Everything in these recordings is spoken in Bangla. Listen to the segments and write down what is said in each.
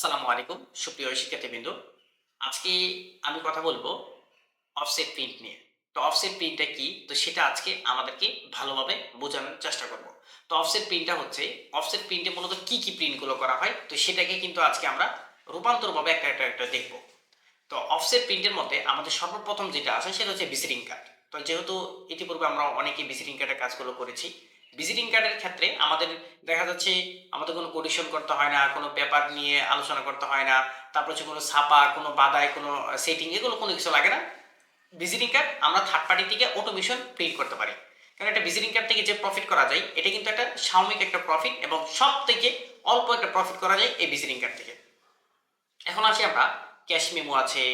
আসসালামু আলাইকুম, সুপ্রিয় শিক্ষার্থীবৃন্দ। আজকে আমি কথা বলব অফসেট প্রিন্ট নিয়ে। তো অফসেট প্রিন্টটা কি? তো সেটা আজকে আমাদেরকে ভালোভাবে বোঝানোর চেষ্টা করব। তো অফসেট প্রিন্টটা হচ্ছে অফসেট প্রিন্টে মূলত কি কি প্রিন্টগুলো করা হয়? তো সেটাকে কিন্তু আজকে আমরা রূপান্তরভাবে একটা একটা একটা দেখব। তো অফসেট প্রিন্টের মধ্যে আমাদের সর্বপ্রথম যেটা আছে, সেটা হচ্ছে ভিজিটিং কার্ড তো যেহেতু ইতিপূর্বে আমরা অনেকে ভিজিটিং কার্ডের কাজগুলো করেছি ভিজিটিং কার্ডের ক্ষেত্রে আমাদের দেখা যাচ্ছে আমাদের কোনো কোডিশন করতে হয় না, কোনো পেপার নিয়ে আলোচনা করতে হয় না। তারপর হচ্ছে কোনো ছাপা, কোনো বাদায় কোনো সেটিং এগুলো কোনো কিছু লাগে না। ভিজিটিং কার্ড আমরা থার্ড পার্টি থেকে অটোমেশন প্রিন্ট করতে পারি। কারণ একটা ভিজিটিং কার্ড থেকে যে প্রফিট করা যায়, এটা কিন্তু একটা সাময়িক একটা প্রফিট এবং সব থেকে অল্প একটা প্রফিট করা যায় এই ভিজিটিং কার্ড থেকে। এখন আসি আমরা ক্যাশ মেমো আছে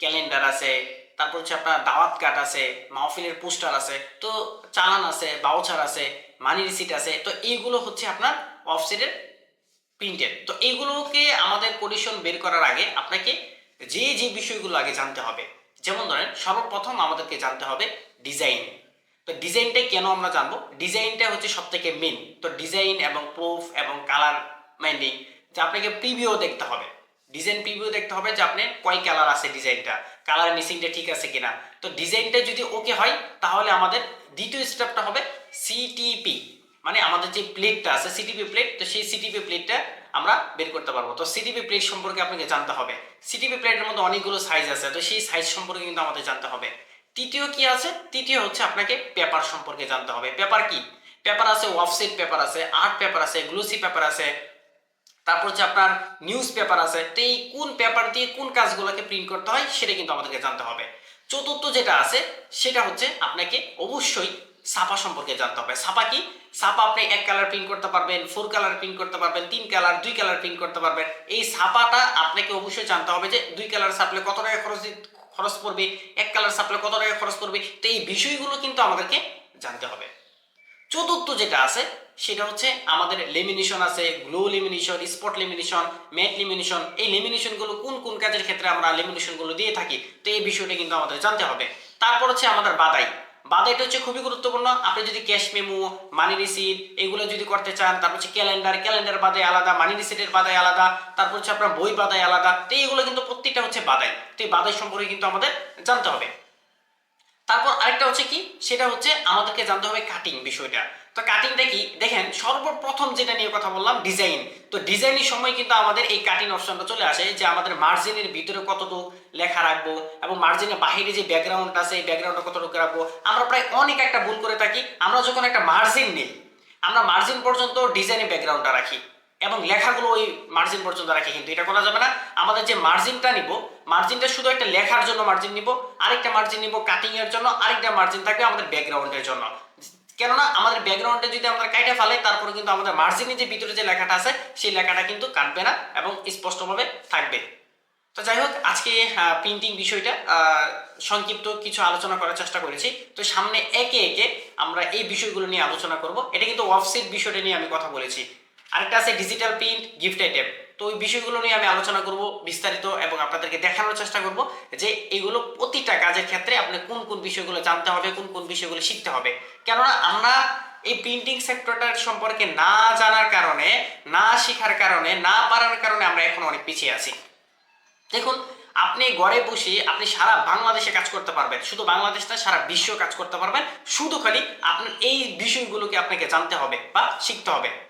ক্যালেন্ডার আছে তারপর হচ্ছে আপনার দাওয়াত কার্ড আছে, মাহফিলের পোস্টার আছে, তো চালান আছে বাউচার আছে মানি রিসিট আছে, তো এইগুলো হচ্ছে আপনার অফসেটের প্রিন্টেড তো এইগুলোকে আমাদের কন্ডিশন বের করার আগে আপনাকে যে যে বিষয়গুলো আগে জানতে হবে, যেমন ধরেন সর্বপ্রথম আমাদেরকে জানতে হবে ডিজাইন তো ডিজাইনটাই কেন আমরা জানব? ডিজাইনটা হচ্ছে সব থেকে মেন তো ডিজাইন এবং প্রুফ এবং কালার মাইন্ডিং যে আপনাকে প্রিভিউ দেখতে হবে। ডিজাইন প্রিভিউ দেখতে হবে যে আপনি কয় কালার আছে ডিজাইনটা কালার মিসিংটা ঠিক আছে কিনা। তো ডিজাইনটা যদি ওকে হয়, তাহলে আমাদের দ্বিতীয় স্টেপটা হবে সিটিপি মানে আমাদের যে প্লেটটা আছে সিটিপি প্লেট তো সেই সিটিপি প্লেটটা আমরা বের করতে পারব। তো সিটিপি প্লেট সম্পর্কে আপনাকে জানতে হবে। সিটিপি প্লেটের মধ্যে অনেকগুলো সাইজ আছে, তো সেই সাইজ সম্পর্কে কিন্তু আমাদের জানতে হবে। তৃতীয় কি আছে? তৃতীয় হচ্ছে আপনাকে পেপার সম্পর্কে জানতে হবে। পেপার কি? পেপার আছে ওয়েবসাইট পেপার আছে আর্ট পেপার আছে গ্লুসি পেপার আছে তারপর হচ্ছে আপনার নিউজ পেপার আছে, তো এই কোন পেপার দিয়ে কোন কাজগুলোকে প্রিন্ট করতে হয় সেটা কিন্তু আমাদেরকে জানতে হবে। চতুর্থ যেটা আছে, সেটা হচ্ছে আপনাকে অবশ্যই ছাপা সম্পর্কে জানতে হবে। ছাপা কি? ছাপা আপনি এক কালার প্রিন্ট করতে পারবেন ফোর কালার প্রিন্ট করতে পারবেন, তিন কালার দুই কালার প্রিন্ট করতে পারবেন। এই ছাপাটা আপনাকে অবশ্যই জানতে হবে যে দুই কালার ছাপলে কত টাকা খরচ খরচ পড়বে, এক কালার ছাপলে কত টাকা খরচ পড়বে, তো এই বিষয়গুলো কিন্তু আমাদেরকে জানতে হবে। চতুর্থ যেটা আছে সেটা হচ্ছে আমাদের লেমিনেশন আছে glow lamination spot lamination matt lamination এই লেমিনেশনগুলো কোন কোন কাজের ক্ষেত্রে আমরা লেমিনেশনগুলো দিয়ে থাকি, তো এই বিষয়টা কিন্তু আমাদের জানতে হবে। তারপর হচ্ছে আমাদের বাদাই। বাদাইটা হচ্ছে খুবই গুরুত্বপূর্ণ। আপনি যদি ক্যাশ মেমো মানি রিসিট এগুলো যদি করতে চান, তারপর হচ্ছে ক্যালেন্ডার ক্যালেন্ডার বাদাই আলাদা মানি রিসিটের বাদাই আলাদা, তারপর হচ্ছে আপনার বই বাদাই আলাদা, তো এইগুলো কিন্তু প্রত্যেকটা হচ্ছে বাদাই। তো এই বাদাই সম্পর্কে কিন্তু আমাদের জানতে হবে। তারপর আরেকটা হচ্ছে কি? সেটা হচ্ছে আমাদেরকে জানতে হবে কাটিং বিষয়টা। তো কাটিংটা কি দেখেন সর্বপ্রথম যেটা নিয়ে কথা বললাম ডিজাইন তো ডিজাইনের সময় কিন্তু আমাদের এই কাটিং অপশনটা চলে আসে যে আমাদের মার্জিনের ভিতরে কতটুকু লেখা রাখব এবং মার্জিনের বাহিরে যে ব্যাকগ্রাউন্ড আছে, এই ব্যাকগ্রাউন্ডটা কতটুকু রাখব। আমরা প্রায় অনেক একটা ভুল করে থাকি। আমরা যখন একটা মার্জিন নেই, আমরা মার্জিন পর্যন্ত ডিজাইনের ব্যাকগ্রাউন্ডটা রাখি। এবং লেখাগুলো ওই মার্জিন পর্যন্ত রাখি কিন্তু, এটা করা যাবে না। আমাদের যে মার্জিনটা নিব মার্জিনটা শুধু একটা লেখার জন্য মার্জিন নিব, আরেকটা মার্জিন নিব কাটিং এর জন্য, আরেকটা মার্জিন থাকবে আমাদের ব্যাকগ্রাউন্ডের জন্য। কেননা আমাদের ব্যাকগ্রাউন্ডে যদি আমরা কাইটা ফেলাই, তারপরে কিন্তু আমাদের মার্জিনের যে ভিতরে যে লেখাটা আছে, সেই লেখাটা কিন্তু কাটবে না এবং স্পষ্টভাবে থাকবে। তো যাই হোক, আজকে প্রিন্টিং বিষয়টা সংক্ষিপ্ত কিছু আলোচনা করার চেষ্টা করেছি। তো সামনে একে একে আমরা এই বিষয়গুলো নিয়ে আলোচনা করব। এটা কিন্তু ওয়েবসাইট বিষয়টা নিয়ে আমি কথা বলেছি। আরেকটা আছে ডিজিটাল প্রিন্ট গিফট আইটেম তো ওই বিষয়গুলো নিয়ে আমি আলোচনা করব বিস্তারিত এবং আপনাদেরকে দেখানোর চেষ্টা করব যে এগুলো প্রতিটা কাজের ক্ষেত্রে আপনি কোন কোন বিষয়গুলো জানতে হবে, কোন কোন বিষয়গুলো শিখতে হবে। কেননা আমরা এই প্রিন্টিং সেক্টরটার সম্পর্কে না জানার কারণে, না শেখার কারণে, না পারার কারণে আমরা এখন অনেক পিছিয়ে আছি। দেখুন, আপনি ঘরে বসে আপনি সারা বাংলাদেশে কাজ করতে পারবেন। শুধু বাংলাদেশ না, সারা বিশ্ব কাজ করতে পারবেন। শুধু খালি আপনার এই বিষয়গুলোকে আপনাকে জানতে হবে বা শিখতে হবে।